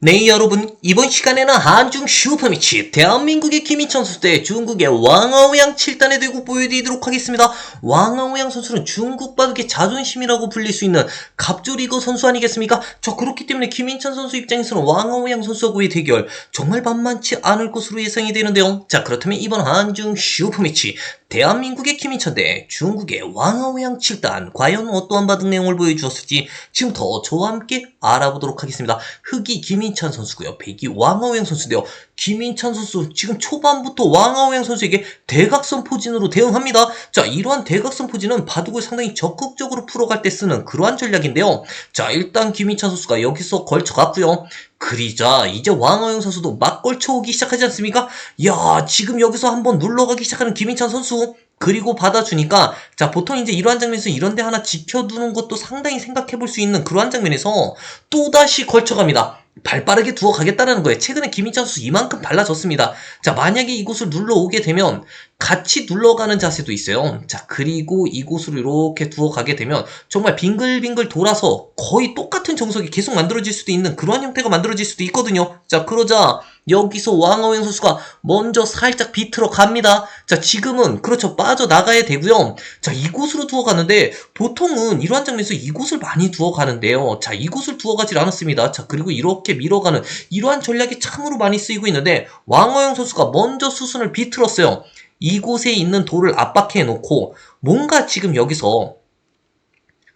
네 여러분 이번 시간에는 한중 슈퍼미치 대한민국의 김희천 선수 대 중국의 왕아오양 7단의 대국 보여드리도록 하겠습니다. 왕아오양 선수는 중국 바둑의 자존심이라고 불릴 수 있는 갑조리거 선수 아니겠습니까? 저 그렇기 때문에 김희천 선수 입장에서는 왕아오양 선수하고의 대결 정말 만만치 않을 것으로 예상이 되는데요. 자 그렇다면 이번 한중 슈퍼미치 대한민국의 김희천 대 중국의 왕아오양 7단 과연 어떠한 바둑 내용을 보여주었을지 지금부터 저와 함께 알아보도록 하겠습니다. 흑이 김인찬 선수고요. 백이 왕아오양 선수인데요. 김인찬 선수 지금 초반부터 왕아오양 선수에게 대각선 포진으로 대응합니다. 자 이러한 대각선 포진은 바둑을 상당히 적극적으로 풀어갈 때 쓰는 그러한 전략인데요. 자 일단 김인찬 선수가 여기서 걸쳐갔고요. 그리자 이제 왕아영 선수도 막 걸쳐오기 시작하지 않습니까? 야 지금 여기서 한번 눌러가기 시작하는 김인찬 선수 그리고 받아주니까 자 보통 이제 이러한 장면에서 이런데 하나 지켜두는 것도 상당히 생각해볼 수 있는 그러한 장면에서 또다시 걸쳐갑니다. 발 빠르게 두어 가겠다는 거예요. 최근에 김인찬 선수 이만큼 발라졌습니다. 자 만약에 이곳을 눌러오게 되면 같이 눌러가는 자세도 있어요. 자 그리고 이곳으로 이렇게 두어 가게 되면 정말 빙글빙글 돌아서 거의 똑같은 정석이 계속 만들어질 수도 있는 그러한 형태가 만들어질 수도 있거든요. 자 그러자 여기서 왕어영 선수가 먼저 살짝 비틀어 갑니다. 자, 지금은 그렇죠. 빠져나가야 되고요. 자, 이곳으로 두어 가는데 보통은 이러한 장면에서 이곳을 많이 두어 가는데요. 자, 이곳을 두어 가질 않았습니다. 자, 그리고 이렇게 밀어가는 이러한 전략이 참으로 많이 쓰이고 있는데 왕어영 선수가 먼저 수순을 비틀었어요. 이곳에 있는 돌을 압박해 놓고 뭔가 지금 여기서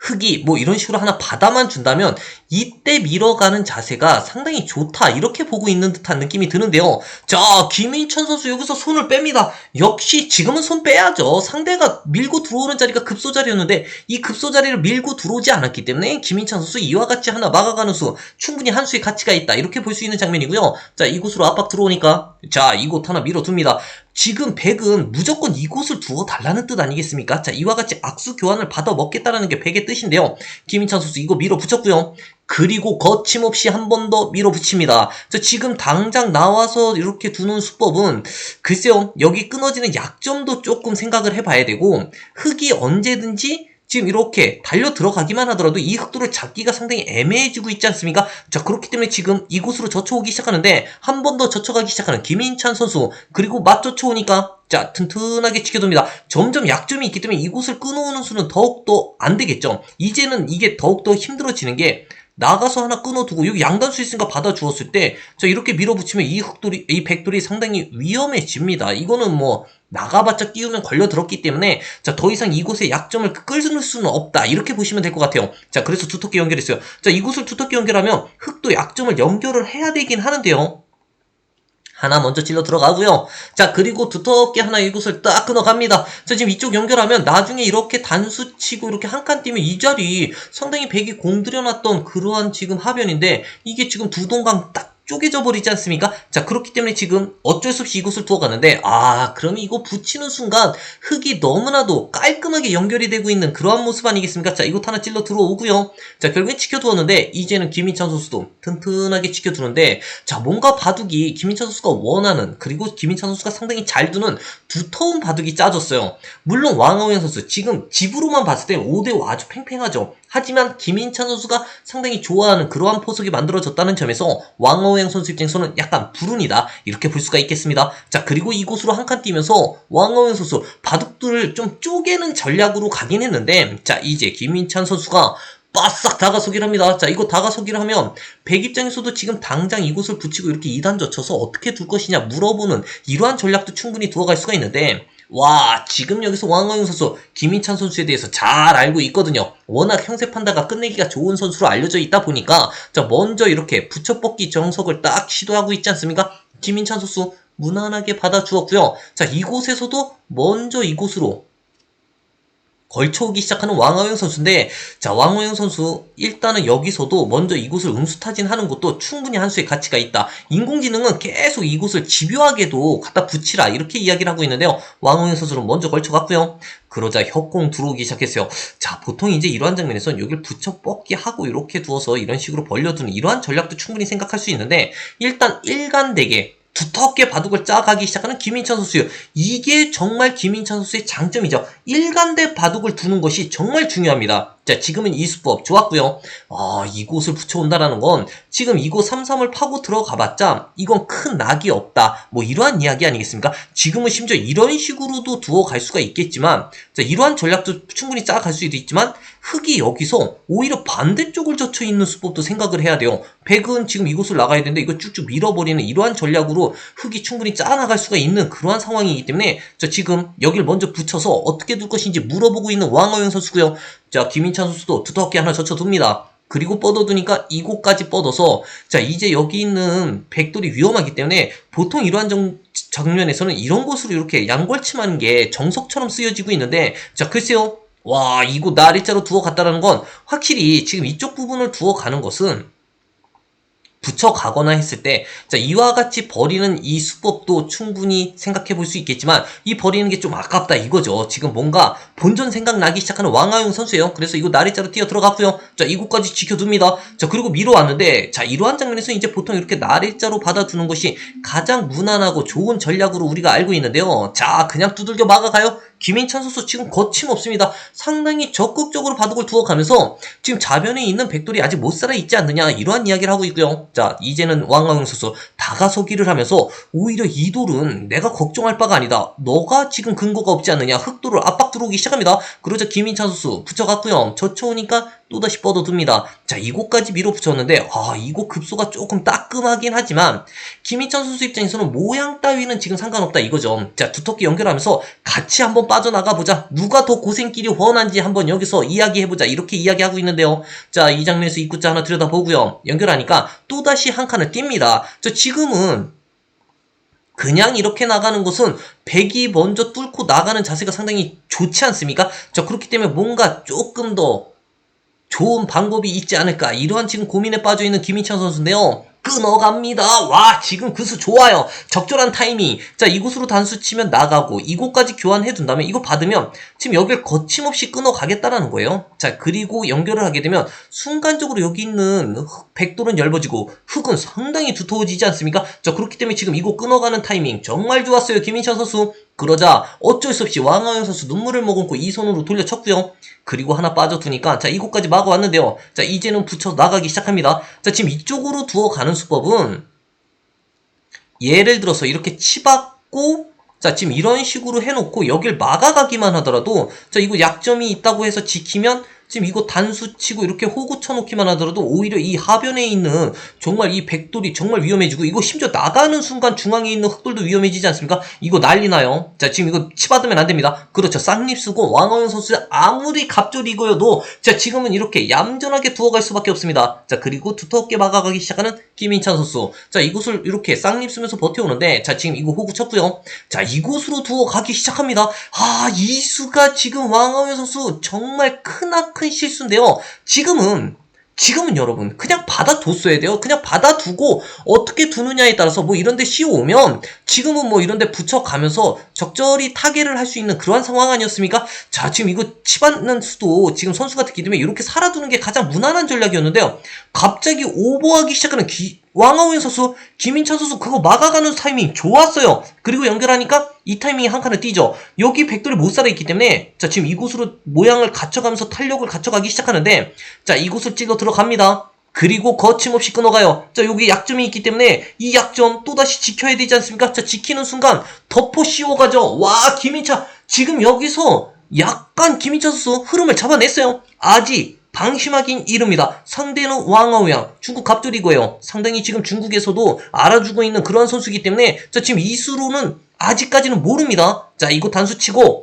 흙이 뭐 이런 식으로 하나 받아만 준다면 이때 밀어가는 자세가 상당히 좋다. 이렇게 보고 있는 듯한 느낌이 드는데요. 자 김인천 선수 여기서 손을 뺍니다. 역시 지금은 손 빼야죠. 상대가 밀고 들어오는 자리가 급소 자리였는데 이 급소 자리를 밀고 들어오지 않았기 때문에 김인천 선수 이와 같이 하나 막아가는 수 충분히 한 수의 가치가 있다. 이렇게 볼 수 있는 장면이고요. 자 이곳으로 압박 들어오니까 자 이곳 하나 밀어둡니다 지금 백은 무조건 이곳을 두어 달라는 뜻 아니겠습니까? 자, 이와 같이 악수 교환을 받아 먹겠다라는 게 백의 뜻인데요. 김인찬 선수 이거 밀어붙였고요. 그리고 거침없이 한 번 더 밀어붙입니다. 자, 지금 당장 나와서 이렇게 두는 수법은 글쎄요. 여기 끊어지는 약점도 조금 생각을 해봐야 되고 흙이 언제든지 지금 이렇게 달려 들어가기만 하더라도 이 흑도를 잡기가 상당히 애매해지고 있지 않습니까? 자 그렇기 때문에 지금 이곳으로 젖혀오기 시작하는데 한 번 더 젖혀가기 시작하는 김인찬 선수 그리고 맞 젖혀오니까 자 튼튼하게 지켜둡니다. 점점 약점이 있기 때문에 이곳을 끊어오는 수는 더욱더 안 되겠죠. 이제는 이게 더욱더 힘들어지는 게 나가서 하나 끊어두고 여기 양단수 있으니까 받아주었을 때 자 이렇게 밀어붙이면 이 흑돌이 이 백돌이 상당히 위험해집니다. 이거는 뭐 나가봤자 끼우면 걸려들었기 때문에 자 더 이상 이곳의 약점을 끌을 수는 없다. 이렇게 보시면 될 것 같아요. 자 그래서 두텁게 연결했어요. 자 이곳을 두텁게 연결하면 흙도 약점을 연결을 해야 되긴 하는데요 하나 먼저 찔러 들어가고요. 자, 그리고 두텁게 하나 이곳을 딱 끊어갑니다. 자, 지금 이쪽 연결하면 나중에 이렇게 단수 치고 이렇게 한 칸 뛰면 이 자리 상당히 백이 공들여놨던 그러한 지금 하변인데 이게 지금 두 동강 딱 쪼개져 버리지 않습니까? 자, 그렇기 때문에 지금 어쩔 수 없이 이곳을 두어 가는데, 아, 그러면 이거 붙이는 순간 흙이 너무나도 깔끔하게 연결이 되고 있는 그러한 모습 아니겠습니까? 자, 이곳 하나 찔러 들어오고요. 자, 결국엔 지켜두었는데, 이제는 김인찬 선수도 튼튼하게 지켜두는데, 자, 뭔가 바둑이 김인찬 선수가 원하는, 그리고 김인찬 선수가 상당히 잘 두는 두터운 바둑이 짜졌어요. 물론 왕아우영 선수, 지금 집으로만 봤을 때 5대5 아주 팽팽하죠. 하지만 김인찬 선수가 상당히 좋아하는 그러한 포석이 만들어졌다는 점에서 왕어행 선수 입장에서는 약간 불운이다 이렇게 볼 수가 있겠습니다. 자 그리고 이곳으로 한 칸 뛰면서 왕어행 선수 바둑들을 좀 쪼개는 전략으로 가긴 했는데 자 이제 김인찬 선수가 바싹 다가서기를 합니다. 자, 이거 다가서기를 하면 백 입장에서도 지금 당장 이곳을 붙이고 이렇게 2단 젖혀서 어떻게 둘 것이냐 물어보는 이러한 전략도 충분히 두어갈 수가 있는데 와 지금 여기서 왕어윤 선수 김인찬 선수에 대해서 잘 알고 있거든요. 워낙 형세 판다가 끝내기가 좋은 선수로 알려져 있다 보니까 자 먼저 이렇게 붙여뻗기 정석을 딱 시도하고 있지 않습니까? 김인찬 선수 무난하게 받아주었고요. 자 이곳에서도 먼저 이곳으로 걸쳐오기 시작하는 왕호영 선수인데 자 왕호영 선수 일단은 여기서도 먼저 이곳을 응수타진하는 것도 충분히 한 수의 가치가 있다. 인공지능은 계속 이곳을 집요하게도 갖다 붙이라 이렇게 이야기를 하고 있는데요. 왕호영 선수는 먼저 걸쳐갔고요. 그러자 협공 들어오기 시작했어요. 자 보통 이제 이러한 장면에서는 여기를 붙여 뻗기 하고 이렇게 두어서 이런 식으로 벌려두는 이러한 전략도 충분히 생각할 수 있는데 일단 일관되게 두텁게 바둑을 짜가기 시작하는 김인찬 선수요. 이게 정말 김인찬 선수의 장점이죠. 일관된 바둑을 두는 것이 정말 중요합니다. 자, 지금은 이 수법 좋았고요. 아, 이곳을 붙여온다라는 건 지금 이곳 3-3을 파고 들어가봤자 이건 큰 낙이 없다. 뭐 이러한 이야기 아니겠습니까? 지금은 심지어 이런 식으로도 두어 갈 수가 있겠지만 자, 이러한 전략도 충분히 짜갈 수도 있지만 흑이 여기서 오히려 반대쪽을 젖혀 있는 수법도 생각을 해야 돼요. 백은 지금 이곳을 나가야 되는데 이거 쭉쭉 밀어버리는 이러한 전략으로 흑이 충분히 짜나갈 수가 있는 그러한 상황이기 때문에 자, 지금 여기를 먼저 붙여서 어떻게 둘 것인지 물어보고 있는 왕어영 선수고요. 자, 김인찬 선수도 두텁게 하나 젖혀둡니다. 그리고 뻗어두니까 이곳까지 뻗어서 자 이제 여기 있는 백돌이 위험하기 때문에 보통 이러한 정, 장면에서는 이런 곳으로 이렇게 양골침하는 게 정석처럼 쓰여지고 있는데 자 글쎄요 와 이곳 나리자로 두어 갔다라는 건 확실히 지금 이쪽 부분을 두어 가는 것은 붙여 가거나 했을 때, 자, 이와 같이 버리는 이 수법도 충분히 생각해 볼 수 있겠지만, 이 버리는 게 좀 아깝다 이거죠. 지금 뭔가 본전 생각나기 시작하는 왕하용 선수예요. 그래서 이거 나리자로 뛰어 들어갔고요. 자, 이곳까지 지켜둡니다. 자, 그리고 밀어왔는데, 자, 이러한 장면에서 이제 보통 이렇게 나리자로 받아두는 것이 가장 무난하고 좋은 전략으로 우리가 알고 있는데요. 자, 그냥 두들겨 막아가요. 김인찬 선수 지금 거침없습니다. 상당히 적극적으로 바둑을 두어가면서 지금 자변에 있는 백돌이 아직 못 살아 있지 않느냐 이러한 이야기를 하고 있고요. 자 이제는 왕왕 선수 다가서기를 하면서 오히려 이 돌은 내가 걱정할 바가 아니다. 너가 지금 근거가 없지 않느냐 흑돌을 압박 들어오기 시작합니다. 그러자 김인찬 선수 붙여갔고요. 젖혀오니까 또다시 뻗어둡니다. 자, 이곳까지 밀어붙였는데, 아, 이곳 급소가 조금 따끔하긴 하지만, 김희찬 선수 입장에서는 모양 따위는 지금 상관없다 이거죠. 자, 두텁게 연결하면서 같이 한번 빠져나가 보자. 누가 더 고생길이 훤한지 한번 여기서 이야기해보자. 이렇게 이야기하고 있는데요. 자, 이 장면에서 입구자 하나 들여다보고요. 연결하니까 또다시 한 칸을 띱니다. 저 지금은 그냥 이렇게 나가는 것은 백이 먼저 뚫고 나가는 자세가 상당히 좋지 않습니까? 자, 그렇기 때문에 뭔가 조금 더 좋은 방법이 있지 않을까 이러한 지금 고민에 빠져 있는 김인찬 선수인데요. 끊어갑니다. 와 지금 그 수 좋아요. 적절한 타이밍. 자 이곳으로 단수 치면 나가고 이곳까지 교환해 둔다면 이거 받으면 지금 여기를 거침없이 끊어가겠다라는 거예요. 자 그리고 연결을 하게 되면 순간적으로 여기 있는 흑, 백돌은 얇아지고 흙은 상당히 두터워지지 않습니까? 자 그렇기 때문에 지금 이거 끊어가는 타이밍 정말 좋았어요. 김인찬 선수. 그러자 어쩔 수 없이 왕하영 선수 눈물을 머금고 이 손으로 돌려쳤고요. 그리고 하나 빠져두니까 자 이곳까지 막아왔는데요. 자 이제는 붙여 나가기 시작합니다. 자 지금 이쪽으로 두어 가는 수법은 예를 들어서 이렇게 치받고 자 지금 이런 식으로 해놓고 여길 막아가기만 하더라도 자 이거 약점이 있다고 해서 지키면 지금 이거 단수 치고 이렇게 호구 쳐놓기만 하더라도 오히려 이 하변에 있는 정말 이 백돌이 정말 위험해지고 이거 심지어 나가는 순간 중앙에 있는 흑돌도 위험해지지 않습니까? 이거 난리 나요. 자 지금 이거 치받으면 안 됩니다. 그렇죠. 쌍립 쓰고 왕어영 선수 아무리 갑절이 이거여도 자 지금은 이렇게 얌전하게 두어갈 수밖에 없습니다. 자 그리고 두텁게 막아가기 시작하는 김인찬 선수. 자 이곳을 이렇게 쌍립 쓰면서 버텨오는데 자 지금 이거 호구 쳤고요. 자 이곳으로 두어가기 시작합니다. 아 이수가 지금 왕어영 선수 정말 크나큰 실수인데요. 지금은 지금은 여러분 그냥 받아뒀어야 돼요. 그냥 받아두고 어떻게 두느냐에 따라서 뭐 이런데 씌워오면 지금은 뭐 이런데 붙여가면서 적절히 타개를 할 수 있는 그러한 상황 아니었습니까? 자 지금 이거 치받는 수도 지금 선수가 듣기 때문에 이렇게 살아두는 게 가장 무난한 전략이었는데요. 갑자기 오버하기 시작하는 기, 왕하우현 선수, 김인찬 선수 그거 막아가는 타이밍 좋았어요. 그리고 연결하니까 이 타이밍에 한 칸을 뛰죠. 여기 백돌이 못 살아있기 때문에 자 지금 이곳으로 모양을 갖춰가면서 탄력을 갖춰가기 시작하는데 자 이곳을 찔러 들어갑니다. 그리고 거침없이 끊어가요. 자, 여기 약점이 있기 때문에 이 약점 또다시 지켜야 되지 않습니까? 자, 지키는 순간 덮어 씌워가죠. 와, 김인차. 지금 여기서 약간 김인차 선수 흐름을 잡아냈어요. 아직 방심하긴 이릅니다. 상대는 왕아우양 중국 갑돌이고요. 상당히 지금 중국에서도 알아주고 있는 그런 선수이기 때문에 자, 지금 이수로는 아직까지는 모릅니다. 자, 이거 단수 치고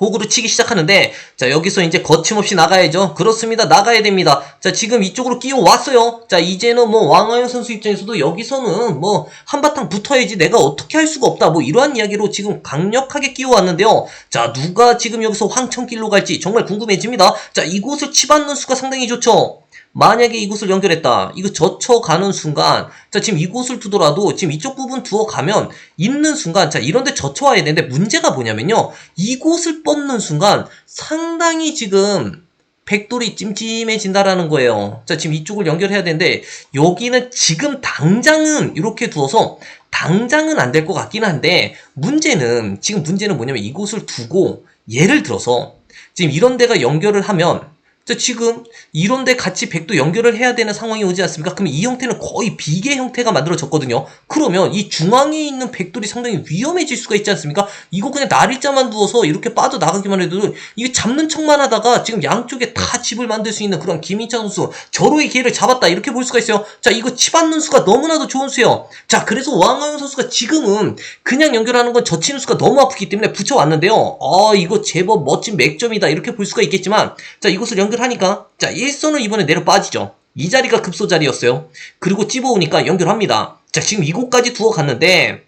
호구로 치기 시작하는데 자 여기서 이제 거침없이 나가야죠. 그렇습니다. 나가야 됩니다. 자 지금 이쪽으로 끼워 왔어요. 자 이제는 뭐 왕하영 선수 입장에서도 여기서는 뭐 한바탕 붙어야지 내가 어떻게 할 수가 없다. 뭐 이러한 이야기로 지금 강력하게 끼워 왔는데요. 자 누가 지금 여기서 황천길로 갈지 정말 궁금해집니다. 자 이곳을 치받는 수가 상당히 좋죠 만약에 이곳을 연결했다. 이거 젖혀가는 순간, 자, 지금 이곳을 두더라도 지금 이쪽 부분 두어가면 있는 순간, 자, 이런데 젖혀와야 되는데 문제가 뭐냐면요. 이곳을 뻗는 순간 상당히 지금 백돌이 찜찜해진다라는 거예요. 자, 지금 이쪽을 연결해야 되는데 여기는 지금 당장은 이렇게 두어서 당장은 안 될 것 같긴 한데 문제는 지금 문제는 뭐냐면 이곳을 두고 예를 들어서 지금 이런 데가 연결을 하면 자, 지금 이런데 같이 백도 연결을 해야 되는 상황이 오지 않습니까? 그럼 이 형태는 거의 비계 형태가 만들어졌거든요. 그러면 이 중앙에 있는 백돌이 상당히 위험해질 수가 있지 않습니까? 이거 그냥 날일자만 두어서 이렇게 빠져나가기만 해도 이게 잡는 척만 하다가 지금 양쪽에 다 집을 만들 수 있는 그런 김인찬 선수 절호의 기회를 잡았다 이렇게 볼 수가 있어요. 자, 이거 치받는 수가 너무나도 좋은 수예요. 자, 그래서 왕하영 선수가 지금은 그냥 연결하는 건 젖히는 수가 너무 아프기 때문에 붙여왔는데요. 아, 이거 제법 멋진 맥점이다 이렇게 볼 수가 있겠지만 자, 이것을 연결 하니까 자 1선을 이번에 내려 빠지죠. 이 자리가 급소 자리였어요. 그리고 찝어오니까 연결합니다. 자 지금 이곳까지 두어 갔는데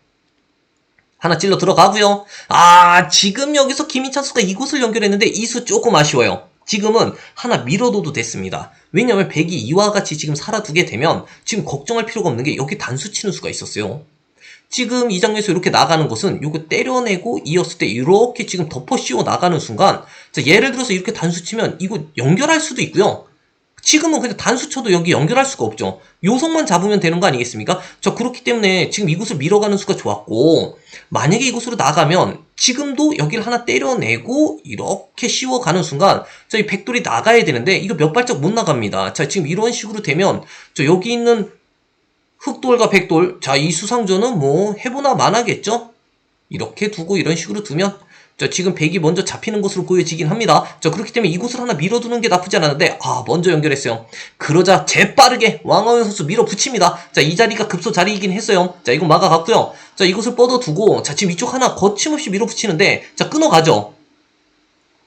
하나 찔러 들어가고요. 아 지금 여기서 김인찬 수가 이곳을 연결했는데 이 수 조금 아쉬워요. 지금은 하나 밀어둬도 됐습니다. 왜냐면 백이 이와 같이 지금 살아두게 되면 지금 걱정할 필요가 없는 게 여기 단수 치는 수가 있었어요 지금 이 장면에서 이렇게 나가는 것은 이거 때려내고 이었을 때 이렇게 지금 덮어 씌워 나가는 순간 자, 예를 들어서 이렇게 단수 치면 이거 연결할 수도 있고요. 지금은 그냥 단수 쳐도 여기 연결할 수가 없죠. 요성만 잡으면 되는 거 아니겠습니까? 저 그렇기 때문에 지금 이곳을 밀어가는 수가 좋았고 만약에 이곳으로 나가면 지금도 여기를 하나 때려내고 이렇게 씌워가는 순간 저희 백돌이 나가야 되는데 이거 몇 발짝 못 나갑니다. 자 지금 이런 식으로 되면 저 여기 있는 흑돌과 백돌 자 이 수상조는 뭐 해보나 마나겠죠? 이렇게 두고 이런 식으로 두면 자 지금 백이 먼저 잡히는 것으로 보여지긴 합니다. 자 그렇기 때문에 이곳을 하나 밀어두는 게 나쁘지 않았는데 아 먼저 연결했어요. 그러자 재빠르게 왕하현 선수 밀어붙입니다. 자 이 자리가 급소 자리이긴 했어요. 자 이거 막아갔고요. 자 이곳을 뻗어두고 자 지금 이쪽 하나 거침없이 밀어붙이는데 자 끊어가죠.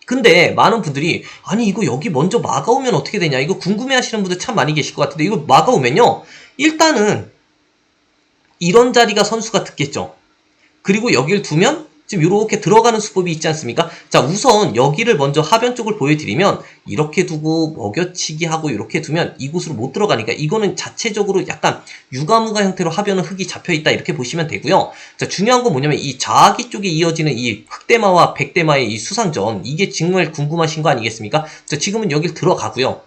근데 많은 분들이 아니 이거 여기 먼저 막아오면 어떻게 되냐? 이거 궁금해 하시는 분들 참 많이 계실 것 같은데 이거 막아오면요 일단은 이런 자리가 선수가 듣겠죠. 그리고 여기를 두면 지금 이렇게 들어가는 수법이 있지 않습니까? 자 우선 여기를 먼저 하변 쪽을 보여드리면 이렇게 두고 먹여치기 하고 이렇게 두면 이곳으로 못 들어가니까 이거는 자체적으로 약간 유가무가 형태로 하변은 흙이 잡혀있다 이렇게 보시면 되고요. 자 중요한 건 뭐냐면 이 자기 쪽에 이어지는 이 흑대마와 백대마의 이 수상전 이게 정말 궁금하신 거 아니겠습니까? 자 지금은 여길 들어가고요.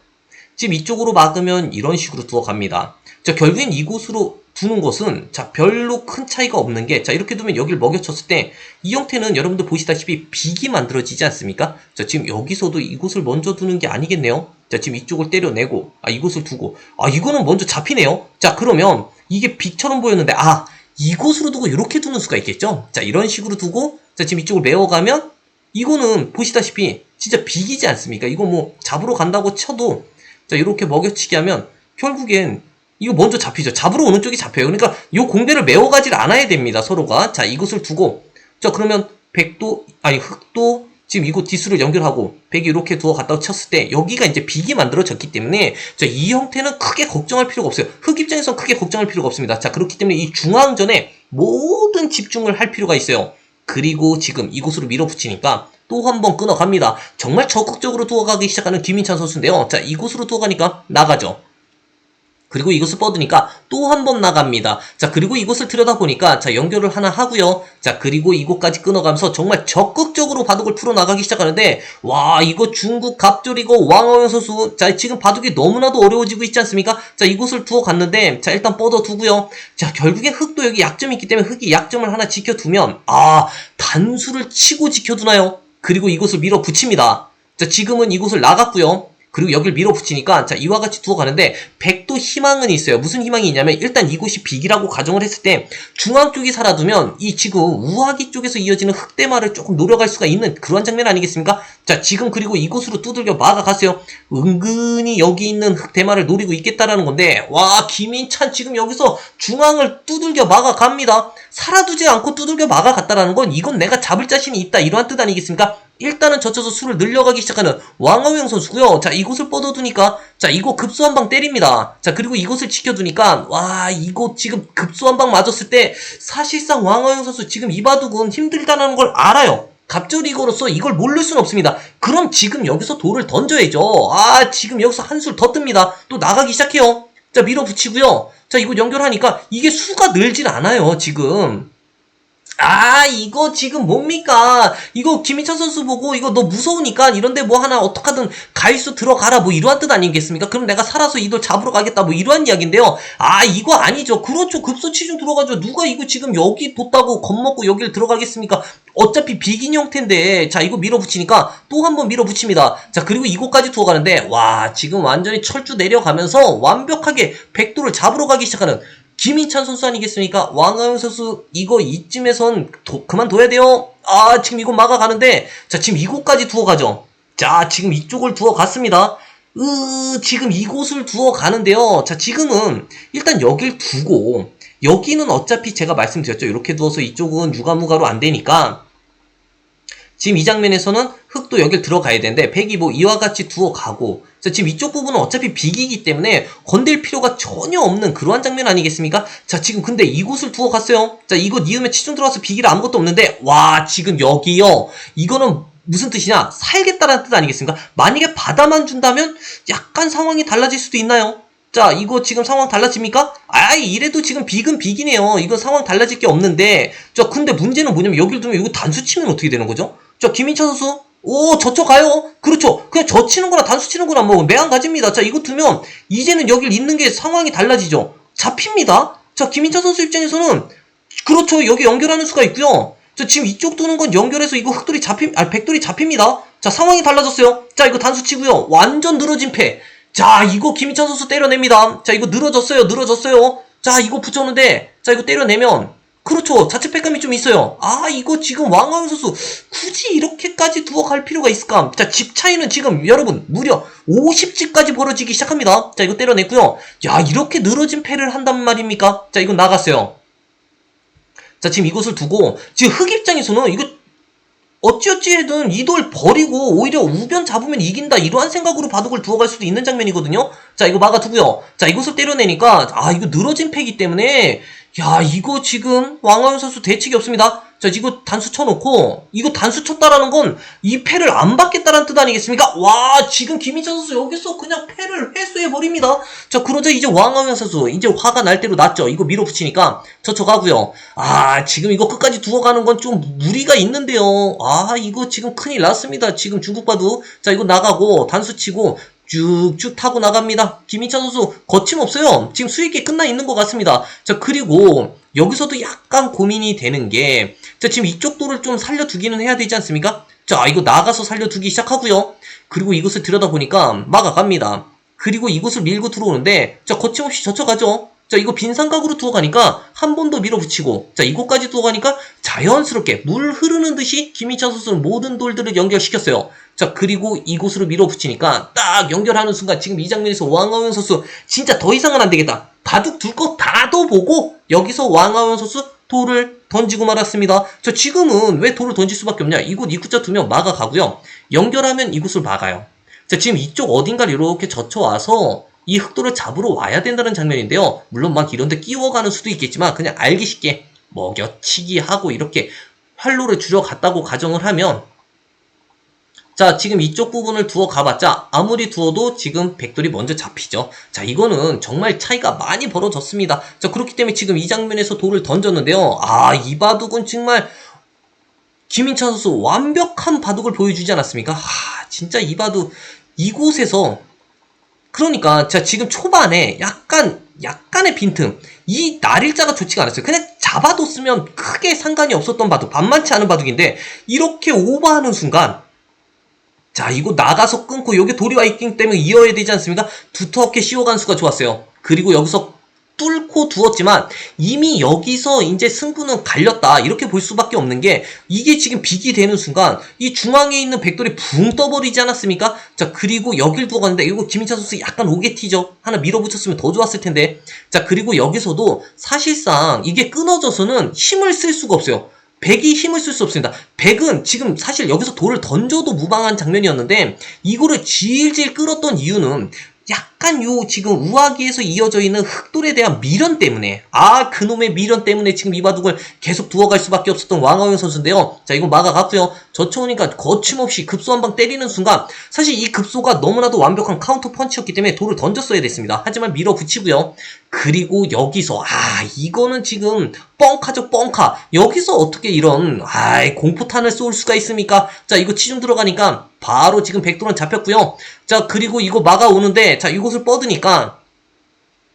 지금 이쪽으로 막으면 이런 식으로 두어갑니다. 자, 결국엔 이곳으로 두는 것은 자 별로 큰 차이가 없는 게 자 이렇게 두면 여기를 먹여쳤을 때 이 형태는 여러분들 보시다시피 빅이 만들어지지 않습니까? 자 지금 여기서도 이곳을 먼저 두는 게 아니겠네요. 자 지금 이쪽을 때려내고 아 이곳을 두고 아 이거는 먼저 잡히네요. 자 그러면 이게 빅처럼 보였는데 아 이곳으로 두고 이렇게 두는 수가 있겠죠? 자 이런 식으로 두고 자 지금 이쪽을 메워가면 이거는 보시다시피 진짜 빅이지 않습니까? 이거 뭐 잡으러 간다고 쳐도 자 이렇게 먹여치기 하면 결국엔 이거 먼저 잡히죠. 잡으러 오는 쪽이 잡혀요. 그러니까 이 공대를 메워가질 않아야 됩니다. 서로가. 자, 이것을 두고 자, 그러면 백도 아니 흑도 지금 이곳 디스를 연결하고 백이 이렇게 두어 갖다 쳤을 때 여기가 이제 빅이 만들어졌기 때문에 자, 이 형태는 크게 걱정할 필요가 없어요. 흑 입장에서 크게 걱정할 필요가 없습니다. 자, 그렇기 때문에 이 중앙전에 모든 집중을 할 필요가 있어요. 그리고 지금 이곳으로 밀어붙이니까 또 한 번 끊어갑니다. 정말 적극적으로 두어가기 시작하는 김인찬 선수인데요. 자, 이곳으로 두어가니까 나가죠. 그리고 이것을 뻗으니까 또 한 번 나갑니다. 자, 그리고 이곳을 들여다보니까 자, 연결을 하나 하고요. 자, 그리고 이곳까지 끊어가면서 정말 적극적으로 바둑을 풀어나가기 시작하는데 와, 이거 중국 갑돌이고 왕어영 선수 자, 지금 바둑이 너무나도 어려워지고 있지 않습니까? 자, 이곳을 두어 갔는데 자, 일단 뻗어두고요. 자, 결국에 흑도 여기 약점이 있기 때문에 흑이 약점을 하나 지켜두면 아, 단수를 치고 지켜두나요? 그리고 이곳을 밀어붙입니다. 자, 지금은 이곳을 나갔고요. 그리고 여기를 밀어붙이니까 자 이와 같이 두어 가는데 백도 희망은 있어요. 무슨 희망이 있냐면 일단 이곳이 빅이라고 가정을 했을 때 중앙 쪽이 살아두면 이 지금 우하기 쪽에서 이어지는 흑대마를 조금 노려갈 수가 있는 그런 장면 아니겠습니까? 자 지금 그리고 이곳으로 두들겨 막아갔어요. 은근히 여기 있는 흑대마를 노리고 있겠다라는 건데 와 김인찬 지금 여기서 중앙을 두들겨 막아갑니다. 살아두지 않고 두들겨 막아갔다라는 건 이건 내가 잡을 자신이 있다 이러한 뜻 아니겠습니까? 일단은 젖혀서 수를 늘려가기 시작하는 왕어영 선수고요. 자 이곳을 뻗어두니까 자 이거 급소 한 방 때립니다. 자 그리고 이곳을 지켜두니까 와 이거 지금 급소 한 방 맞았을 때 사실상 왕어영 선수 지금 이바둑은 힘들다는 걸 알아요. 갑절이고로서 이걸 모를 수는 없습니다. 그럼 지금 여기서 돌을 던져야죠. 아 지금 여기서 한술 더 뜹니다. 또 나가기 시작해요. 자 밀어붙이고요. 자 이거 연결하니까 이게 수가 늘질 않아요 지금. 아, 이거 지금 뭡니까? 이거 김희찬 선수 보고 이거 너 무서우니까 이런데 뭐 하나 어떡하든 가이수 들어가라 뭐 이러한 뜻 아니겠습니까? 그럼 내가 살아서 이돌 잡으러 가겠다 뭐 이러한 이야기인데요. 아, 이거 아니죠. 그렇죠. 급소치 중 들어가죠. 누가 이거 지금 여기 뒀다고 겁먹고 여기를 들어가겠습니까? 어차피 비긴 형태인데 자 이거 밀어붙이니까 또 한번 밀어붙입니다. 자 그리고 이곳까지 두어 가는데 와 지금 완전히 철주 내려가면서 완벽하게 백도를 잡으러 가기 시작하는 김희찬 선수 아니겠습니까? 왕하영 선수 이거 이쯤에선 도- 그만둬야 돼요. 아 지금 이거 막아가는데 자 지금 이곳까지 두어 가죠. 자 지금 이쪽을 두어 갔습니다. 으 지금 이곳을 두어 가는데요. 자 지금은 일단 여길 두고 여기는 어차피 제가 말씀드렸죠. 이렇게 두어서 이쪽은 유가무가로 안 되니까 지금 이 장면에서는 흙도 여길 들어가야 되는데 백이 뭐 이와 같이 두어 가고 자 지금 이쪽 부분은 어차피 비기기 때문에 건들 필요가 전혀 없는 그러한 장면 아니겠습니까? 자 지금 근데 이곳을 두어 갔어요. 자 이곳 이음에 치중 들어와서 비기라 아무것도 없는데 와 지금 여기요. 이거는 무슨 뜻이냐? 살겠다라는 뜻 아니겠습니까? 만약에 받아만 준다면 약간 상황이 달라질 수도 있나요? 자, 이거 지금 상황 달라집니까? 아이, 이래도 지금 비긴 비기네요. 이거 상황 달라질 게 없는데. 자, 근데 문제는 뭐냐면 여기를 두면 이거 단수 치면 어떻게 되는 거죠? 자, 김인찬 선수. 오, 저쪽 가요. 그렇죠. 그냥 저 치는 거나 단수 치는 거나 뭐 매한 가지입니다. 자, 이거 두면 이제는 여길 있는 게 상황이 달라지죠. 잡힙니다. 자, 김인찬 선수 입장에서는 그렇죠. 여기 연결하는 수가 있고요. 자, 지금 이쪽 두는 건 연결해서 이거 흑돌이 잡힘, 아, 백돌이 잡힙니다. 자, 상황이 달라졌어요. 자, 이거 단수 치고요. 완전 늘어진 패. 자, 이거 김희찬 선수 때려냅니다. 자, 이거 늘어졌어요. 늘어졌어요. 자, 이거 붙였는데, 자, 이거 때려내면, 그렇죠. 자체 패감이 좀 있어요. 아, 이거 지금 왕하은 선수, 굳이 이렇게까지 두어 갈 필요가 있을까? 자, 집 차이는 지금 여러분, 무려 50집까지 벌어지기 시작합니다. 자, 이거 때려냈고요. 야, 이렇게 늘어진 패를 한단 말입니까? 자, 이거 나갔어요. 자, 지금 이것을 두고, 지금 흑 입장에서는 이거 어찌어찌 해든 이 돌 버리고 오히려 우변 잡으면 이긴다 이러한 생각으로 바둑을 두어갈 수도 있는 장면이거든요. 자 이거 막아두고요. 자 이것을 때려내니까 아 이거 늘어진 패기 때문에 야 이거 지금 왕하윤 선수 대책이 없습니다. 자 이거 단수 쳐놓고 이거 단수 쳤다라는 건 이 패를 안 받겠다라는 뜻 아니겠습니까? 와 지금 김희찬 선수 여기서 그냥 패를 회수해 버립니다. 자 그러자 이제 왕하윤 선수 이제 화가 날 대로 났죠. 이거 밀어붙이니까 저쳐가고요. 아 지금 이거 끝까지 두어가는 건 좀 무리가 있는데요. 아 이거 지금 큰일 났습니다. 지금 중국 봐도 자 이거 나가고 단수 치고 쭉쭉 타고 나갑니다. 김희찬 선수 거침없어요. 지금 수익이 끝나 있는 것 같습니다. 자 그리고 여기서도 약간 고민이 되는 게 자, 지금 이쪽 도를 좀 살려두기는 해야 되지 않습니까? 자, 이거 나가서 살려두기 시작하고요. 그리고 이곳을 들여다보니까 막아갑니다. 그리고 이곳을 밀고 들어오는데, 자, 거침없이 젖혀가죠? 자, 이거 빈 삼각으로 두어 가니까 한 번 더 밀어붙이고, 자, 이곳까지 두어 가니까 자연스럽게 물 흐르는 듯이 김희찬 선수는 모든 돌들을 연결시켰어요. 자, 그리고 이곳으로 밀어붙이니까 딱 연결하는 순간 지금 이 장면에서 왕하원 선수 진짜 더 이상은 안 되겠다. 바둑 둘 거 다도 보고 여기서 왕하원 선수 돌을 던지고 말았습니다. 자, 지금은 왜 돌을 던질 수밖에 없냐? 이곳 입구자 두면 막아가고요. 연결하면 이곳을 막아요. 자, 지금 이쪽 어딘가를 이렇게 젖혀와서 이 흑돌을 잡으러 와야 된다는 장면인데요. 물론 막 이런데 끼워가는 수도 있겠지만 그냥 알기 쉽게 먹여치기 하고 이렇게 활로를 줄여갔다고 가정을 하면 자, 지금 이쪽 부분을 두어 가봤자 아무리 두어도 지금 백돌이 먼저 잡히죠. 자, 이거는 정말 차이가 많이 벌어졌습니다. 자, 그렇기 때문에 지금 이 장면에서 돌을 던졌는데요. 아, 이 바둑은 정말 김인찬 선수 완벽한 바둑을 보여주지 않았습니까? 아, 진짜 이 바둑 이곳에서 그러니까 자 지금 초반에 약간 약간의 빈틈 이 날일자가 좋지가 않았어요. 그냥 잡아뒀으면 크게 상관이 없었던 바둑 반만치 않은 바둑인데 이렇게 오버하는 순간 자 이거 나가서 끊고 여기 돌이 와 있기 때문에 이어야 되지 않습니까? 두텁게 씌워간 수가 좋았어요. 그리고 여기서 뚫고 두었지만 이미 여기서 이제 승부는 갈렸다 이렇게 볼 수밖에 없는 게 이게 지금 빅이 되는 순간 이 중앙에 있는 백돌이 붕 떠버리지 않았습니까? 자 그리고 여길 두고 갔는데 이거 김인찬 선수 약간 오게티죠 하나 밀어붙였으면 더 좋았을 텐데 자 그리고 여기서도 사실상 이게 끊어져서는 힘을 쓸 수가 없어요 백이 힘을 쓸 수 없습니다. 백은 지금 사실 여기서 돌을 던져도 무방한 장면이었는데 이거를 질질 끌었던 이유는 약간 요 지금 우아기에서 이어져 있는 흑돌에 대한 미련 때문에 아 그놈의 미련 때문에 지금 이 바둑을 계속 두어갈 수밖에 없었던 왕하영 선수인데요. 자 이건 막아갔고요. 저쳐오니까 거침없이 급소 한 방 때리는 순간 사실 이 급소가 너무나도 완벽한 카운터 펀치였기 때문에 돌을 던졌어야 됐습니다. 하지만 밀어붙이고요. 그리고 여기서 아 이거는 지금 뻥카죠 뻥카. 여기서 어떻게 이런 아이 공포탄을 쏠 수가 있습니까? 자 이거 치중 들어가니까 바로 지금 백돌은 잡혔고요. 자 그리고 이거 막아오는데 자 이곳을 뻗으니까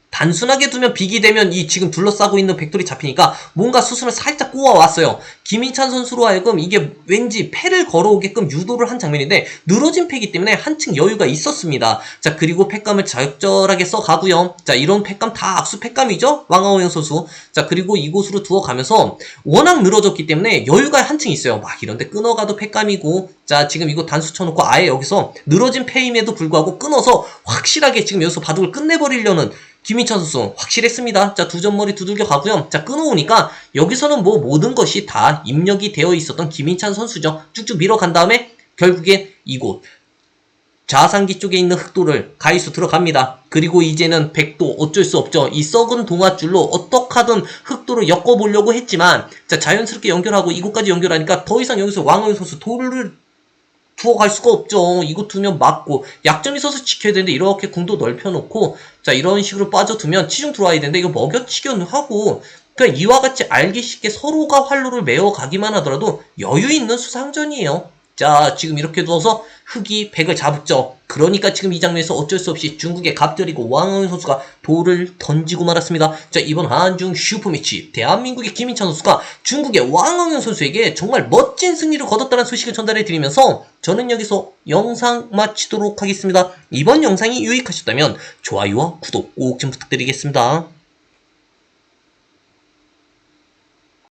단순하게 두면 빅이 되면 이 지금 둘러싸고 있는 백돌이 잡히니까 뭔가 수순을 살짝 꼬아왔어요. 김인찬 선수로 하여금 이게 왠지 패를 걸어오게끔 유도를 한 장면인데 늘어진 패기 때문에 한층 여유가 있었습니다. 자 그리고 패감을 적절하게 써가고요. 자 이런 패감 다 악수 패감이죠. 왕하오영 선수. 자 그리고 이곳으로 두어가면서 워낙 늘어졌기 때문에 여유가 한층 있어요. 막 이런데 끊어가도 패감이고 자 지금 이거 단수 쳐놓고 아예 여기서 늘어진 패임에도 불구하고 끊어서 확실하게 지금 여기서 바둑을 끝내버리려는 김인찬 선수 확실했습니다. 자, 두 점머리 두들겨 가고요. 자, 끊어오니까 여기서는 뭐 모든 것이 다 입력이 되어 있었던 김인찬 선수죠. 쭉쭉 밀어간 다음에 결국엔 이곳 좌상기 쪽에 있는 흑도를 가이수 들어갑니다. 그리고 이제는 백도 어쩔 수 없죠. 이 썩은 동아줄로 어떡하든 흑도를 엮어보려고 했지만 자 자연스럽게 연결하고 이곳까지 연결하니까 더 이상 여기서 왕호영 선수 돌을 두어 갈 수가 없죠. 이거 두면 맞고 약점이 있어서 지켜야 되는데 이렇게 궁도 넓혀놓고 자 이런 식으로 빠져두면 치중 들어와야 되는데 이거 먹여치기는 하고 그냥 이와 같이 알기 쉽게 서로가 활로를 메어가기만 하더라도 여유 있는 수상전이에요. 자 지금 이렇게 두어서 흑이 백을 잡았죠. 그러니까 지금 이 장면에서 어쩔 수 없이 중국의 갑절이고 왕흥 선수가 돌을 던지고 말았습니다. 자 이번 한중 슈퍼매치 대한민국의 김인찬 선수가 중국의 왕흥 선수에게 정말 멋진 승리를 거뒀다는 소식을 전달해 드리면서 저는 여기서 영상 마치도록 하겠습니다. 이번 영상이 유익하셨다면 좋아요와 구독 꼭 좀 부탁드리겠습니다.